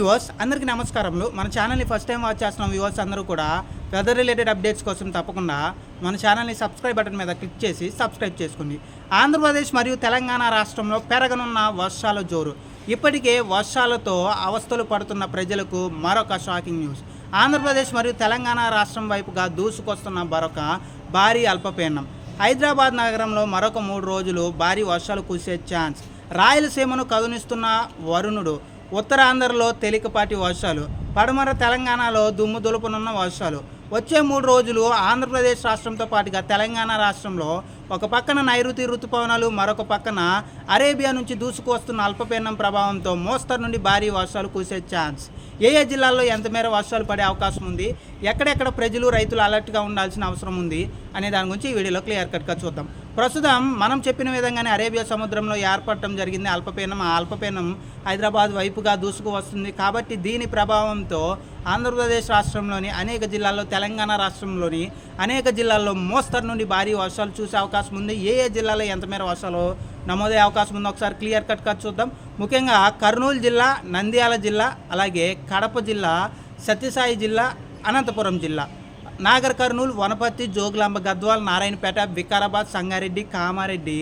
Viewers అందరికీ నమస్కారములు. మన ఛానల్ని ఫస్ట్ టైం వాచ్ చేస్తున్న వ్యూవర్స్ అందరూ కూడా వెదర్ రిలేటెడ్ అప్డేట్స్ కోసం తప్పకుండా మన ఛానల్ని సబ్స్క్రైబ్ బటన్ మీద క్లిక్ చేసి సబ్స్క్రైబ్ చేసుకోండి. ఆంధ్రప్రదేశ్ మరియు తెలంగాణ రాష్ట్రంలో పెరగనున్న వర్షాల జోరు. ఇప్పటికే వర్షాలతో అవస్థలు పడుతున్న ప్రజలకు మరొక షాకింగ్ న్యూస్ ఆంధ్రప్రదేశ్ మరియు తెలంగాణ రాష్ట్రం వైపుగా దూసుకొస్తున్న మరొక భారీ అల్పపీడనం. హైదరాబాద్ నగరంలో మరొక మూడు రోజులు భారీ వర్షాలు కురిసే ఛాన్స్ రాయలసీమను కదునిస్తున్న వరుణుడు ఉత్తరాంధ్రలో తేలికపాటి వర్షాలు పడమర తెలంగాణలో దుమ్ము దులుపునున్న వర్షాలు. వచ్చే మూడు రోజులు ఆంధ్రప్రదేశ్ రాష్ట్రంతో పాటుగా తెలంగాణ రాష్ట్రంలో ఒక పక్కన నైరుతి ఋతుపవనాలు మరొక పక్కన అరేబియా నుంచి దూసుకువస్తున్న అల్పపీడనం ప్రభావంతో మోస్తరు నుండి భారీ వర్షాలు కురిసే ఛాన్స్. ఏ ఏ జిల్లాల్లో ఎంత మేర వర్షాలు పడే అవకాశం ఉంది? ఎక్కడెక్కడ ప్రజలు రైతులు అలర్ట్గా ఉండాల్సిన అవసరం ఉంది? అనే దాని గురించి ఈ వీడియోలో క్లియర్ కట్గా చూద్దాం. ప్రస్తుతం మనం చెప్పిన విధంగానే అరేబియా సముద్రంలో ఏర్పడటం జరిగింది. అల్పపీనం ఆ అల్పపీనం హైదరాబాద్ వైపుగా దూసుకు వస్తుంది. కాబట్టి దీని ప్రభావంతో ఆంధ్రప్రదేశ్ రాష్ట్రంలోని అనేక జిల్లాల్లో తెలంగాణ రాష్ట్రంలోని అనేక జిల్లాల్లో మోస్తరు నుండి భారీ వర్షాలు చూసే అవకాశం ఉంది. ఏ ఏ జిల్లాలో ఎంత మేర వర్షాలు నమోదయ్యే అవకాశం ఉందో? ఒకసారి క్లియర్ కట్ కట్ చూద్దాం. ముఖ్యంగా కర్నూలు జిల్లా నంద్యాల జిల్లా అలాగే కడప జిల్లా సత్యసాయి జిల్లా అనంతపురం జిల్లా. నాగర్ కర్నూలు వనపర్తి జోగులాంబ గద్వాల్ నారాయణపేట వికారాబాద్ సంగారెడ్డి కామారెడ్డి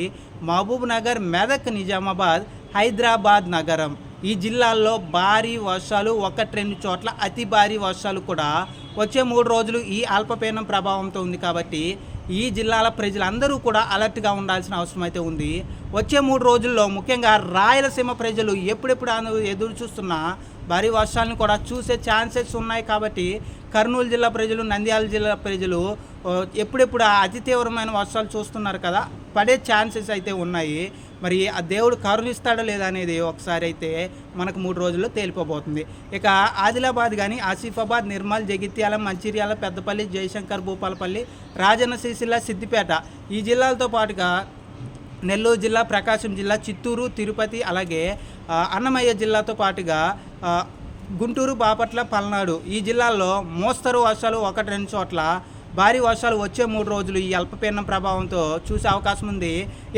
మహబూబ్ నగర్ మెదక్ నిజామాబాద్ హైదరాబాద్ నగరం. ఈ జిల్లాల్లో భారీ వర్షాలు ఒకటి రెండు చోట్ల అతి భారీ వర్షాలు కూడా వచ్చే మూడు రోజులు ఈ అల్పపీడనం ప్రభావంతో ఉంది కాబట్టి ఈ జిల్లాల ప్రజలందరూ కూడా అలర్ట్గా ఉండాల్సిన అవసరం అయితే ఉంది. వచ్చే మూడు రోజుల్లో ముఖ్యంగా రాయలసీమ ప్రజలు ఎప్పుడెప్పుడు ఎదురు చూస్తున్న భారీ వర్షాలను కూడా చూసే ఛాన్సెస్ ఉన్నాయి కాబట్టి కర్నూలు జిల్లా ప్రజలు నంద్యాల జిల్లా ప్రజలు ఎప్పుడెప్పుడు అతి తీవ్రమైన వర్షాలు చూస్తున్నారు కదా పడే ఛాన్సెస్ అయితే ఉన్నాయి. మరి ఆ దేవుడు కరుణిస్తాడో లేదా అనేది ఒకసారి అయితే మనకు మూడు రోజుల్లో తేలిపోబోతుంది. ఇక ఆదిలాబాద్ కానీ ఆసిఫాబాద్ నిర్మల్ జగిత్యాల మంచిర్యాల పెద్దపల్లి జయశంకర్ భూపాలపల్లి రాజన్న సిరిసిల్ల సిద్దిపేట ఈ జిల్లాలతో పాటుగా నెల్లూరు జిల్లా ప్రకాశం జిల్లా చిత్తూరు తిరుపతి అలాగే అన్నమయ్య జిల్లాతో పాటుగా గుంటూరు బాపట్ల పల్నాడు ఈ జిల్లాల్లో మోస్తరు వర్షాలు ఒకటి రెండు చోట్ల భారీ వర్షాలు వచ్చే మూడు రోజులు ఈ అల్పపీడనం ప్రభావంతో చూసే అవకాశం ఉంది.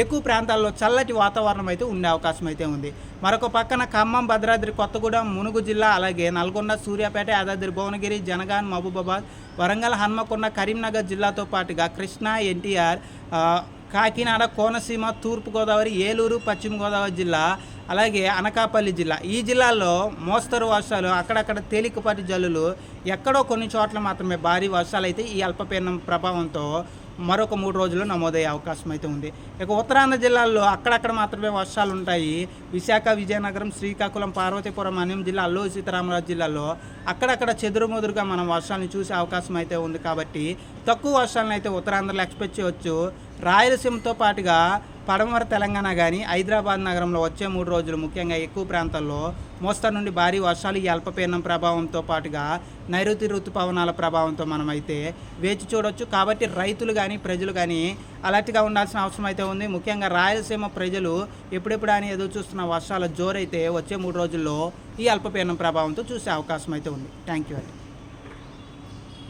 ఎక్కువ ప్రాంతాల్లో చల్లటి వాతావరణం అయితే ఉండే అవకాశం అయితే ఉంది. మరొక పక్కన ఖమ్మం భద్రాద్రి కొత్తగూడెం మునుగు జిల్లా అలాగే నల్గొండ సూర్యాపేట యాదాద్రి భువనగిరి జనగాన్ మహబూబాబాద్ వరంగల్ హన్మకొండ కరీంనగర్ జిల్లాతో పాటుగా కృష్ణా ఎన్టీఆర్ కాకినాడ కోనసీమ తూర్పుగోదావరి ఏలూరు పశ్చిమ గోదావరి జిల్లా అలాగే అనకాపల్లి జిల్లా. ఈ జిల్లాల్లో మోస్తరు వర్షాలు అక్కడక్కడ తేలికపాటి జల్లులు ఎక్కడో కొన్ని చోట్ల మాత్రమే భారీ వర్షాలు అయితే ఈ అల్పపీడనం ప్రభావంతో మరొక మూడు రోజులు నమోదయ్యే అవకాశం అయితే ఉంది. ఇక ఉత్తరాంధ్ర జిల్లాల్లో అక్కడక్కడ మాత్రమే వర్షాలు ఉంటాయి విశాఖ విజయనగరం శ్రీకాకుళం పార్వతీపురం అన్యం జిల్లా అల్లూరు సీతారామరాజు జిల్లాలో అక్కడక్కడ చెదురుమదురుగా మనం వర్షాలను చూసే అవకాశం అయితే ఉంది కాబట్టి తక్కువ వర్షాలను అయితే ఉత్తరాంధ్రలో ఎక్స్పెక్ట్ చేయవచ్చు రాయలసీమతో పాటుగా పడమర తెలంగాణ కానీ హైదరాబాద్ నగరంలో వచ్చే మూడు రోజులు ముఖ్యంగా ఎక్కువ ప్రాంతాల్లో మోస్తరు నుండి భారీ వర్షాలు ఈ అల్పపీడనం ప్రభావంతో పాటుగా నైరుతి ఋతుపవనాల ప్రభావంతో మనమైతే వేచి చూడొచ్చు. కాబట్టి రైతులు కానీ ప్రజలు కానీ అలర్ట్గా ఉండాల్సిన అవసరం అయితే ఉంది. ముఖ్యంగా రాయలసీమ ప్రజలు ఎప్పుడెప్పుడు అని ఎదురు చూస్తున్న వర్షాల జోరైతే వచ్చే మూడు రోజుల్లో ఈ అల్పపీడనం ప్రభావంతో చూసే అవకాశం అయితే ఉంది. థ్యాంక్ యూ అండి.